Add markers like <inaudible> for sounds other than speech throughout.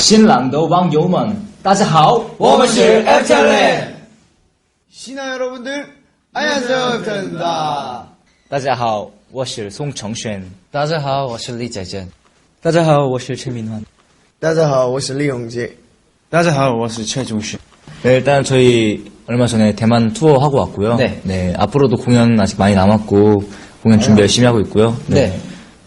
新浪的网友们，大家好，我们是 F t l 신화 여러분들 안녕하세요 앱타입니다 大家好，我是宋承轩。大家好，我是李宰珍。大家好，我是陈明焕。 따자하 我是 리용재 大家好，我是최종신。 네, 일단 저희 얼마 전에 대만 투어 하고 왔고요. 네. 앞으로도 공연 아직 많이 남았고 공연 준비 열심히 하고 있고요. 네.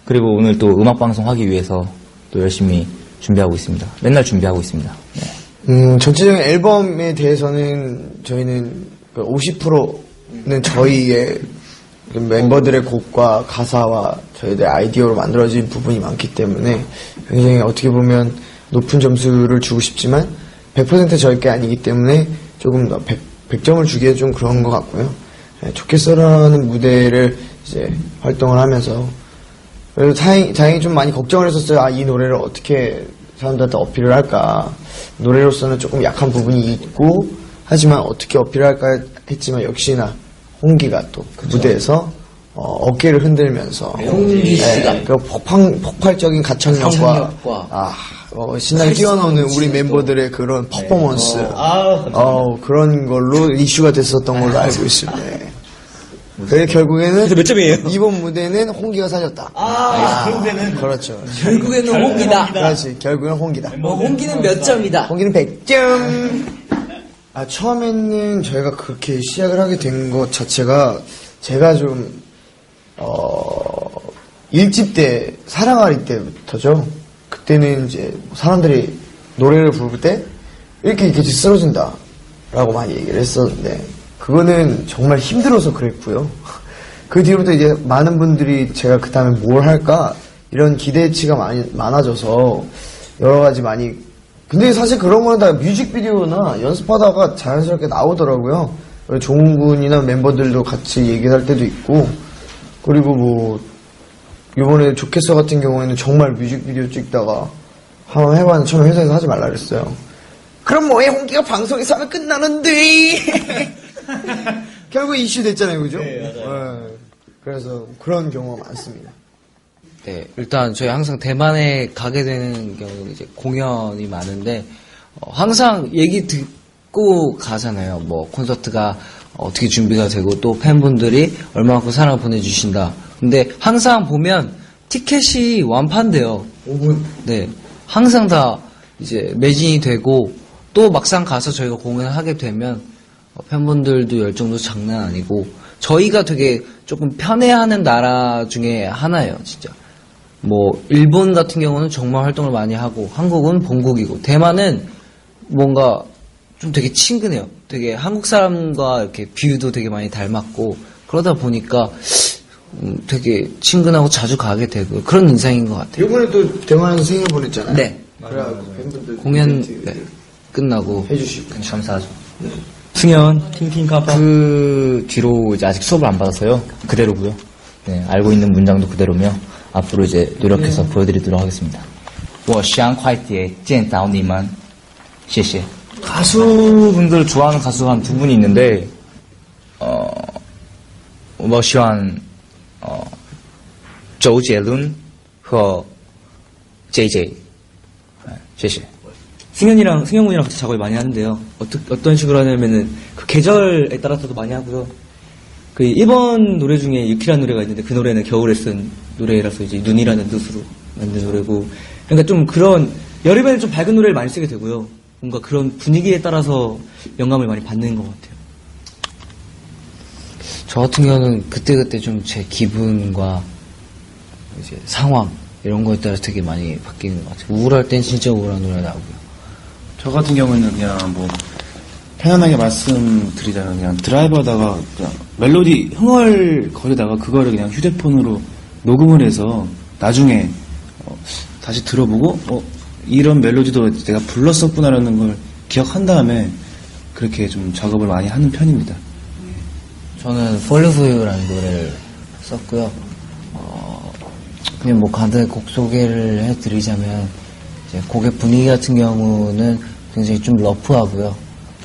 그리고 오늘 또 음악 방송 하기 위해서 또 열심히 준비하고 있습니다. 맨날 준비하고 있습니다. 네. 음, 전체적인 앨범에 대해서는 저희는 그 50%는 저희의 그 멤버들의 곡과 가사와 저희들 아이디어로 만들어진 부분이 많기 때문에 굉장히 어떻게 보면 높은 점수를 주고 싶지만 100% 저희 게 아니기 때문에 조금 더 100, 점을 주기에 좀 그런 것 같고요. 네, 좋겠어라는 무대를 이제 활동을 하면서 그래서 다행히, 다행히 좀 많이 걱정을 했었어요. 아, 이 노래를 어떻게 사람들한테 어필을 할까. 노래로서는 조금 약한 부분이 있고, 하지만 어떻게 어필을 할까 했지만 역시나 홍기가 또 그 무대에서 어, 깨를 흔들면서 홍기 씨가. 그 폭발, 폭발적인 가창력과, 가창력과. 아, 어, 신나게 뛰어노는 우리 멤버들의 그런 퍼포먼스 어, 그런 걸로 이슈가 됐었던 걸로 알고 있습니다. 네. 그래 결국에는 몇 점이에요? 이번 무대는 홍기가 살렸다. 아, 결국에는 그렇죠. 결국에는 홍기다. 그렇지. 결국에는 홍기다. 뭐 홍기는 몇 점이다. 홍기는 100점. 아 처음에는 저희가 그렇게 시작을 하게 된 것 자체가 제가 좀 어, 일집 때 사랑아리 때부터죠. 그때는 이제 사람들이 노래를 부를 때 이렇게 이렇게 쓰러진다 라고 많이 얘기를 했었는데 그거는 정말 힘들어서 그랬고요. 그 뒤로부터 이제 많은 분들이 제가 그 다음에 뭘 할까 이런 기대치가 많이 많아져서 여러 가지 많이 근데 사실 그런 거는 다 뮤직비디오나 연습하다가 자연스럽게 나오더라고요. 그리고 종훈 군이나 멤버들도 같이 얘기할 때도 있고 그리고 뭐 이번에 좋겠어 같은 경우에는 정말 뮤직비디오 찍다가 한번 해봤는데 처음에 회사에서 하지 말라 그랬어요. 그럼 뭐해 홍기가 방송에서 하면 끝나는데 <laughs> <laughs> 결국 이슈 됐잖아요, 그죠? 네, 그래서 그런 경우가 많습니다. 네, 일단 저희 항상 대만에 가게 되는 경우 이제 공연이 많은데 어, 항상 얘기 듣고 가잖아요. 뭐 콘서트가 어떻게 준비가 되고 또 팬분들이 얼마만큼 사랑을 보내주신다. 근데 항상 보면 티켓이 완판돼요. 5분. 네, 항상 다 이제 매진이 되고 또 막상 가서 저희가 공연을 하게 되면 어, 팬분들도 열정도 장난 아니고 저희가 되게 조금 편해하는 나라 중에 하나예요, 진짜. 뭐 일본 같은 경우는 정말 활동을 많이 하고 한국은 본국이고 대만은 뭔가 좀 되게 친근해요. 되게 한국 사람과 이렇게 비유도 되게 많이 닮았고 그러다 보니까 음, 되게 친근하고 자주 가게 되고 그런 인상인 것 같아요. 이번에 또 대만에서 생일 보냈잖아요. 네. 그래가지고 팬분들 공연 네, 끝나고 해주시고. 감사하죠. 승현, 팅팅카파. 그 뒤로 이제 아직 수업을 안 받아서요. 그대로고요. 네, 알고 있는 문장도 그대로며 앞으로 이제 노력해서 보여드리도록 하겠습니다. 我想快点见到你们.谢谢. 가수분들 좋아하는 가수가 한 두 분이 있는데 어, 我喜欢 어, 周杰伦和 JJ. 네, 谢谢. 승현이랑 승현군이랑 같이 작업을 많이 하는데요. 어떠, 어떤 식으로 하냐면은 그 계절에 따라서도 많이 하고요. 그 1번 노래 중에 유키라는 노래가 있는데 그 노래는 겨울에 쓴 노래라서 이제 눈이라는 뜻으로 만든 노래고 그러니까 좀 그런 여름에는 좀 밝은 노래를 많이 쓰게 되고요. 뭔가 그런 분위기에 따라서 영감을 많이 받는 것 같아요. 저 같은 경우는 그때그때 좀 제 기분과 이제 상황 이런 거에 따라 되게 많이 바뀌는 것 같아요. 우울할 땐 진짜 우울한 노래 나오고요. 저 같은 경우는 그냥 뭐 편안하게 말씀드리자면 그냥 드라이브하다가 그냥 멜로디 흥얼거리다가 그거를 그냥 휴대폰으로 녹음을 해서 나중에 어, 다시 들어보고 어, 이런 멜로디도 내가 불렀었구나라는 걸 기억한 다음에 그렇게 좀 작업을 많이 하는 편입니다. 저는 You라는 노래를 썼고요. 어, 그냥 뭐 간단히 곡 소개를 해드리자면 이제 곡의 분위기 같은 경우는 굉장히 좀 러프하고요.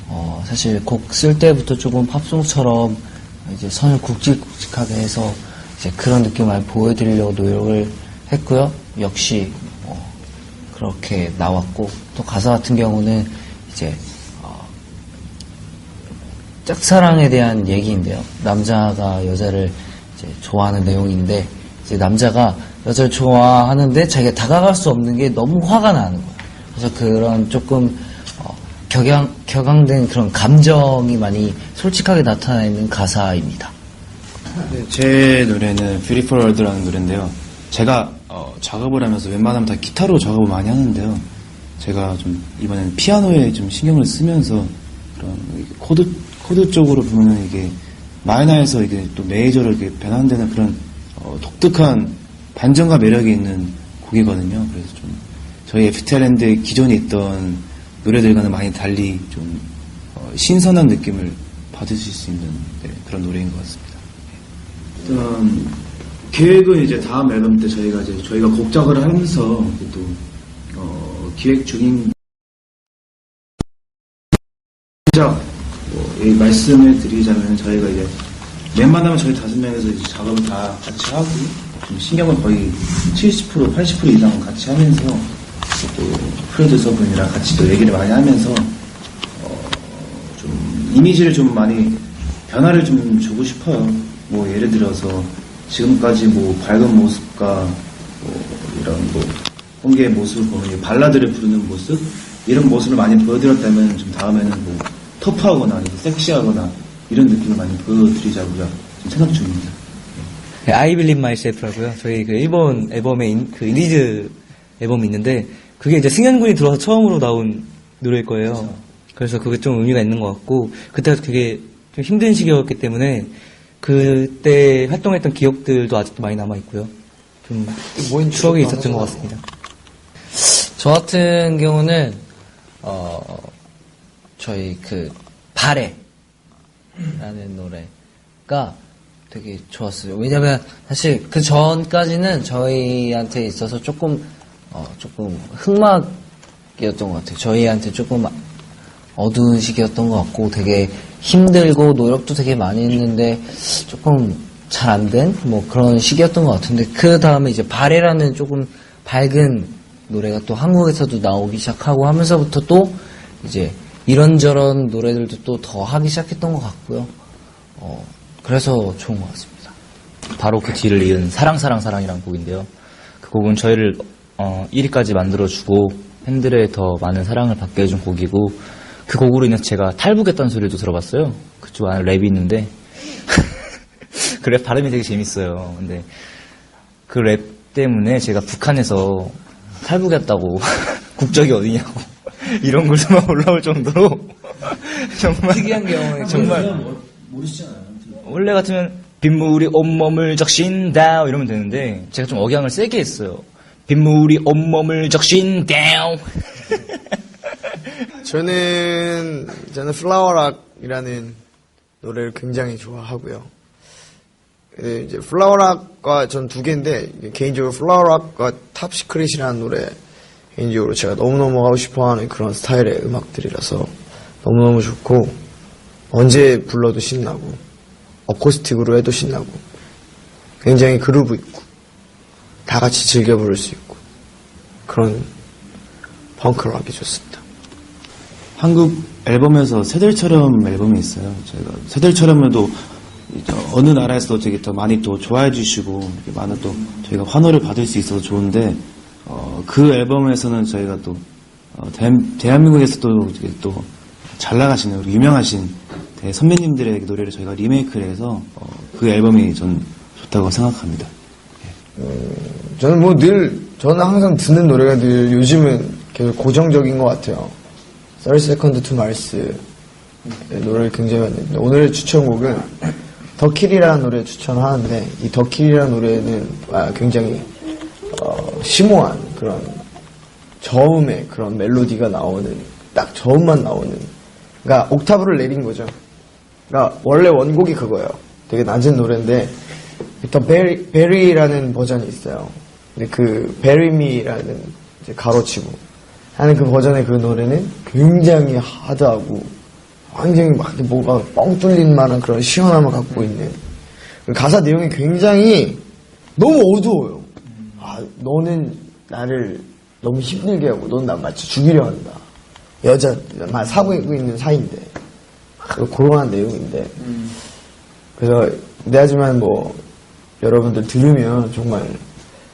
어, 사실 곡 쓸 때부터 조금 팝송처럼 이제 선을 굵직굵직하게 해서 이제 그런 느낌을 보여드리려고 노력을 했고요. 역시 어, 그렇게 나왔고 또 가사 같은 경우는 이제 어, 짝사랑에 대한 얘기인데요. 남자가 여자를 좋아하는 내용인데 이제 남자가 여자를 좋아하는데 자기가 다가갈 수 없는 게 너무 화가 나는 거예요. 그래서 그런 조금 어, 격양 격앙된 그런 감정이 많이 솔직하게 나타나 있는 가사입니다. 네, 제 노래는 Beautiful World라는 노래인데요. 제가 어, 작업을 하면서 웬만하면 다 기타로 작업을 많이 하는데요. 제가 좀 이번엔 피아노에 좀 신경을 쓰면서 그런 코드 코드 쪽으로 보면은 이게 마이너에서 이게 또 메이저로 이렇게 변환되는 그런 어, 독특한 반전과 매력이 있는 곡이거든요. 그래서 좀 저희 FTL랜드의 기존에 있던 노래들과는 많이 달리 좀 어, 신선한 느낌을 받으실 수 있는 네, 그런 노래인 것 같습니다. 일단 계획은 이제 다음 앨범 때 저희가 이제 저희가 곡 작업을 하면서 또 어, 기획 중인 시작 뭐, 이 말씀을 드리자면 저희가 이제 웬만하면 저희 다섯 명에서 작업을 다 같이 하고 좀 신경을 거의 70% 80% 이상 같이 하면서 또 프로듀서 분이랑 같이 또 얘기를 많이 하면서 어, 좀 이미지를 좀 많이 변화를 좀 주고 싶어요. 뭐 예를 들어서 지금까지 뭐 밝은 모습과 뭐 이런 뭐 홍기의 모습을 보면 이 발라드를 부르는 모습 이런 모습을 많이 보여드렸다면 좀 다음에는 뭐 터프하거나 섹시하거나 이런 느낌을 많이 보여드리자고요. 생각 중입니다. 네, I Believe Myself라고요. 저희 그 일본 앨범에 인, 그 인디즈 앨범이 있는데 그게 이제 승현 군이 들어와서 처음으로 나온 노래일 거예요. 그래서 그게 좀 의미가 있는 것 같고 그때가 되게 좀 힘든 시기였기 때문에 그때 활동했던 기억들도 아직도 많이 남아 있고요. 좀 추억이 있었던 것 같습니다. 저 같은 경우는 어 저희 그 발에라는 노래가 되게 좋았어요. 왜냐면 사실 그 전까지는 저희한테 있어서 조금 어 조금 흑막이었던 것 같아요. 저희한테 조금 어두운 시기였던 것 같고 되게 힘들고 노력도 되게 많이 했는데 조금 잘 안 된 뭐 그런 시기였던 것 같은데 그 다음에 이제 발해라는 조금 밝은 노래가 또 한국에서도 나오기 시작하고 하면서부터 또 이제 이런저런 노래들도 또 더 하기 시작했던 것 같고요. 어, 그래서 좋은 것 같습니다. 바로 그 뒤를 이은 사랑 사랑 사랑이라는 곡인데요. 그 곡은 저희를 어, 1위까지 만들어주고 팬들의 더 많은 사랑을 받게 해준 곡이고 그 곡으로 인해서 제가 탈북했다는 소리도 들어봤어요. 그쪽 안에 랩이 있는데 <laughs> 그랩 발음이 되게 재밌어요. 근데 그 랩 때문에 제가 북한에서 탈북했다고 <laughs> 국적이 어디냐고 <laughs> 이런 글도만 올라올 정도로 정말 특이한 경우에 정말 원래 같으면 빗물이 온몸을 적신다 이러면 되는데 제가 좀 억양을 세게 했어요. 빗물이 온몸을 적신다. <laughs> 저는 저는 플라워락이라는 노래를 굉장히 좋아하고요. 예, 이제 플라워락과 전 두 개인데 개인적으로 플라워락과 탑시크릿이라는 노래 개인적으로 제가 너무너무 하고 싶어하는 그런 스타일의 음악들이라서 너무너무 좋고 언제 불러도 신나고 어코스틱으로 해도 신나고 굉장히 그루브 있고 다 같이 즐겨 부를 수 있고 그런 펑크락이 좋습니다. 한국 앨범에서 새들처럼 앨범이 있어요. 저희가 새들처럼에도 어느 나라에서도 되게 더 많이 또 좋아해 주시고 많은 또 저희가 환호를 받을 수 있어서 좋은데 어, 그 앨범에서는 저희가 또 어, 대한, 민국에서도 또잘 나가시는 유명하신 대 선배님들의 노래를 저희가 리메이크를 해서 어, 그 앨범이 전 좋다고 생각합니다. 저는 뭐 늘, 저는 항상 듣는 노래가 늘 요즘은 계속 고정적인 것 같아요. 30 Second to Mars 노래를 굉장히 많이 듣는데 오늘의 추천곡은 더킬이라는 노래 추천하는데 이 더킬이라는 노래는 아, 굉장히 어, 심오한 그런 저음의 그런 멜로디가 나오는 딱 저음만 나오는 그러니까 옥타브를 내린 거죠. 그러니까 원래 원곡이 그거예요. 되게 낮은 노래인데 더 베리, 베리라는 버전이 있어요. 근데 그 베리미라는 가로치고 하는 그 버전의 그 노래는 굉장히 하드하고 굉장히 막 뭐가 뻥 뚫린 만한 그런 시원함을 갖고 있는 그 가사 내용이 굉장히 너무 어두워요. 아, 너는 나를 너무 힘들게 하고 넌 나 마치 죽이려 한다. 여자 막 사고 있는 사이인데 그런 내용인데 그래서 근데 하지만 뭐 여러분들 들으면 정말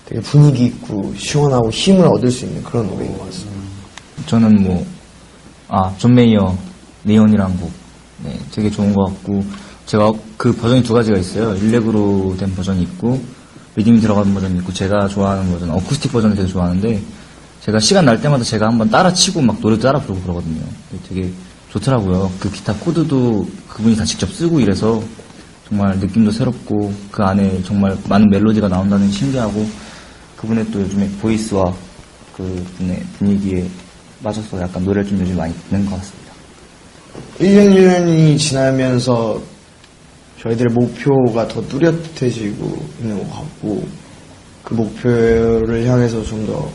되게 분위기 있고 시원하고 힘을 얻을 수 있는 그런 노래인 것 같습니다. 저는 뭐, 아, 존 메이어, 네온이란 곡, 네, 되게 좋은 것 같고, 제가 그 버전이 두 가지가 있어요. 일렉으로 된 버전이 있고, 리듬이 들어간 버전이 있고, 제가 좋아하는 버전, 어쿠스틱 버전을 되게 좋아하는데, 제가 시간 날 때마다 제가 한번 따라 치고 막 노래도 따라 부르고 그러거든요. 되게 좋더라고요. 그 기타 코드도 그분이 다 직접 쓰고 이래서, 정말 느낌도 새롭고, 그 안에 정말 많은 멜로디가 나온다는 게 신기하고, 그분의 또 요즘에 보이스와 그 분의 분위기에 맞춰서 약간 노래를 좀 요즘 많이 듣는 것 같습니다. 1년 1년이 지나면서 저희들의 목표가 더 뚜렷해지고 있는 것 같고 그 목표를 향해서 좀 더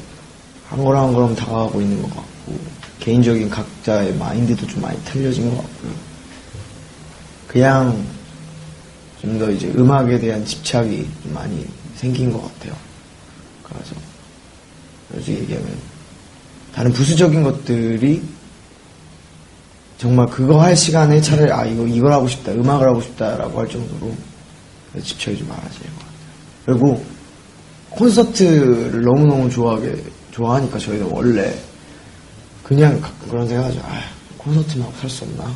한 걸음 한 걸음 다가가고 있는 것 같고 개인적인 각자의 마인드도 좀 많이 틀려진 것 같고요. 그냥 좀 더 이제 음악에 대한 집착이 좀 많이 생긴 것 같아요. 그래서 솔직히 얘기하면 다른 부수적인 것들이 정말 그거 할 시간에 차라리 아 이거 이걸 하고 싶다 음악을 하고 싶다라고 할 정도로 집착이 좀 많아지는 것 같아요. 그리고 콘서트를 너무너무 좋아하게 좋아하니까 저희는 원래 그냥 가끔 그런 생각하죠. 아 콘서트만 하고 살 수 없나?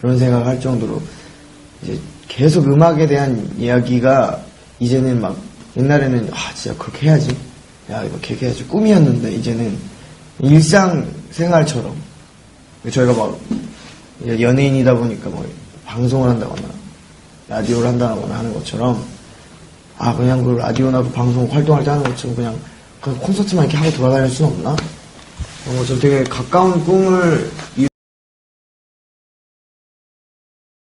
그런 생각을 할 정도로 이제 계속 음악에 대한 이야기가 이제는 막 옛날에는 아 진짜 그렇게 해야지. 야 이거 그렇게 해야지. 꿈이었는데 이제는 일상 생활처럼 저희가 막 연예인이다 보니까 뭐 방송을 한다거나 라디오를 한다거나 하는 것처럼 아 그냥 그 라디오나 그 방송 활동할 때 하는 것처럼 그냥 콘서트만 이렇게 하고 돌아다닐 수는 없나? 어, 저 되게 가까운 꿈을